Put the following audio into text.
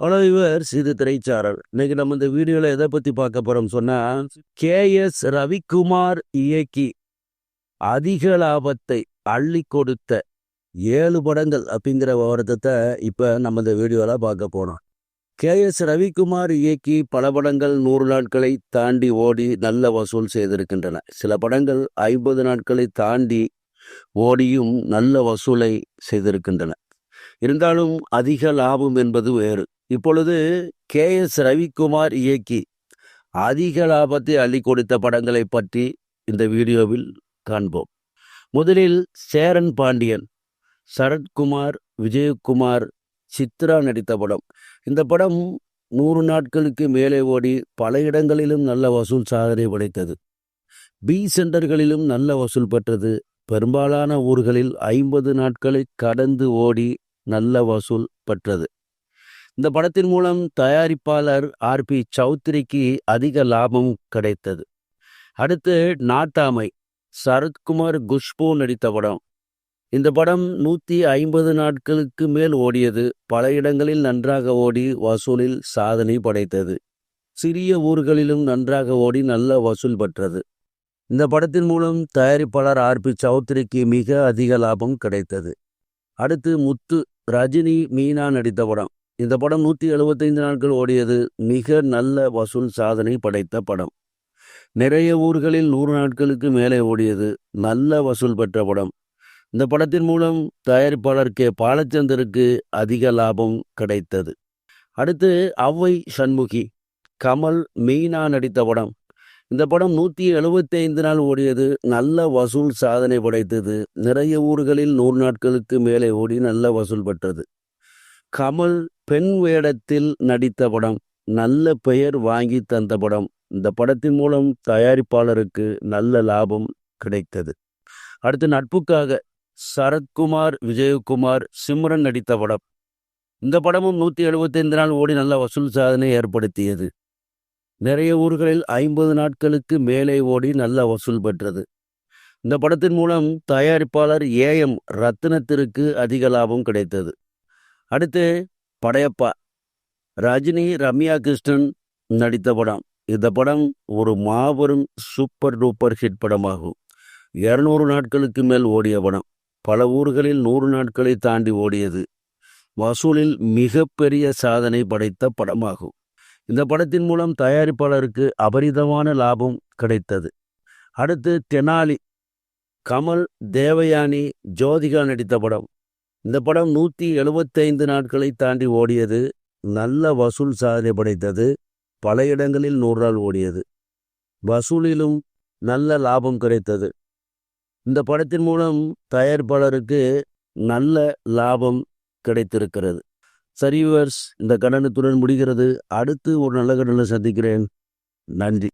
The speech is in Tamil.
ஹலோ இவர் இது திரைச்சாரல் இன்னைக்கு நம்ம இந்த வீடியோவில் எதை பற்றி பார்க்க போகிறோம் சொன்னால் கேஎஸ் ரவிக்குமார் இயக்கி அதிக லாபத்தை அள்ளி கொடுத்த ஏழு படங்கள் அப்படிங்கிற விவரத்தை இப்போ நம்ம இந்த வீடியோவில் பார்க்க போகிறோம் கேஎஸ் ரவிக்குமார் இயக்கி பல படங்கள் நூறு நாட்களை தாண்டி ஓடி நல்ல வசூல் செய்திருக்கின்றன. சில படங்கள் ஐம்பது நாட்களை தாண்டி ஓடியும் நல்ல வசூலை செய்திருக்கின்றன. இருந்தாலும் அதிக லாபம் என்பது வேறு. இப்பொழுது கே. எஸ். ரவிக்குமார் இயக்கி அதிக லாபத்தை அள்ளி கொடுத்த படங்களை பற்றி இந்த வீடியோவில் காண்போம். முதலில் சேரன் பாண்டியன் சரத்குமார் விஜயகுமார் சித்ரா நடித்த படம். இந்த படம் நூறு நாட்களுக்கு மேலே ஓடி பல இடங்களிலும் நல்ல வசூல் சாதனை படைத்தது. பி சென்டர்களிலும் நல்ல வசூல் பெற்றது. பெரும்பாலான ஊர்களில் ஐம்பது நாட்களை கடந்து ஓடி நல்ல வசூல் பெற்றது. இந்த படத்தின் மூலம் தயாரிப்பாளர் ஆர். பி. சௌத்ரிக்கு அதிக லாபம் கிடைத்தது. அடுத்து நாட்டாமை சரத்குமார் குஷ்பு நடித்த படம். இந்த படம் நூற்றி ஐம்பது நாட்களுக்கு மேல் ஓடியது. பல இடங்களில் நன்றாக ஓடி வசூலில் சாதனை படைத்தது. சிறிய ஊர்களிலும் நன்றாக ஓடி நல்ல வசூல் பெற்றது. இந்த படத்தின் மூலம் தயாரிப்பாளர் ஆர். பி. சௌத்ரிக்கு மிக அதிக லாபம் கிடைத்தது. அடுத்து முத்து ரஜினி மீனா நடித்த படம். இந்த படம் நூற்றி எழுபத்தைந்து நாட்கள் ஓடியது மிக நல்ல வசூல் சாதனை படைத்த படம். நிறைய ஊர்களில் நூறு நாட்களுக்கு மேலே ஓடியது நல்ல வசூல் பெற்ற படம். இந்த படத்தின் மூலம் தயாரிப்பாளர் கே. பாலச்சந்தருக்கு அதிக லாபம் கிடைத்தது. அடுத்து அவ்வை சண்முகி கமல் மீனா நடித்த படம். இந்த படம் நூற்றி எழுபத்தைந்து நாள் ஓடியது. நல்ல வசூல் சாதனை படைத்தது. நிறைய ஊர்களில் நூறு நாட்களுக்கு மேலே ஓடி நல்ல வசூல் பெற்றது. கமல் பெண் வேடத்தில் நடித்த படம். நல்ல பெயர் வாங்கி தந்த படம். இந்த படத்தின் மூலம் தயாரிப்பாளருக்கு நல்ல லாபம் கிடைத்தது. அடுத்து நட்புக்காக சரத்குமார் விஜயகுமார் சிம்ரன் நடித்த படம். இந்த படமும் நூற்றி எழுபத்தைந்து நாள் ஓடி நல்ல வசூல் சாதனை ஏற்படுத்தியது. நிறைய ஊர்களில் ஐம்பது நாட்களுக்கு மேலே ஓடி நல்ல வசூல் பெற்றது. இந்த படத்தின் மூலம் தயாரிப்பாளர் ஏஎம் ரத்னத்திற்கு அதிக லாபம் கிடைத்தது. அடுத்து படையப்பா ரஜினி ரம்யா கிருஷ்ணன் நடித்த படம். இந்த படம் ஒரு மாபெரும் சூப்பர் டூப்பர் ஹிட் படமாகும். இரநூறு நாட்களுக்கு மேல் ஓடிய படம். பல ஊர்களில் நூறு நாட்களை தாண்டி ஓடியது. வசூலில் மிகப்பெரிய சாதனை படைத்த படமாகும். இந்த படத்தின் மூலம் தயாரிப்பாளருக்கு அபரிதமான லாபம் கிடைத்தது. அடுத்து தெனாலி கமல் தேவயானி ஜோதிகா நடித்த படம். இந்த படம் நூற்றி எழுபத்தைந்து நாட்களை தாண்டி ஓடியது. நல்ல வசூல் சாதனை படைத்தது. பல இடங்களில் நூறு நாள் ஓடியது. வசூலிலும் நல்ல லாபம் கிடைத்தது. இந்த படத்தின் மூலம் தயாரிப்பாளருக்கு நல்ல லாபம் கிடைத்திருக்கிறது. சரிவர்ஸ் இந்த கடனத்துடன் முடிகிறது. அடுத்து ஒரு நல்ல கடனை சந்திக்கிறேன். நன்றி.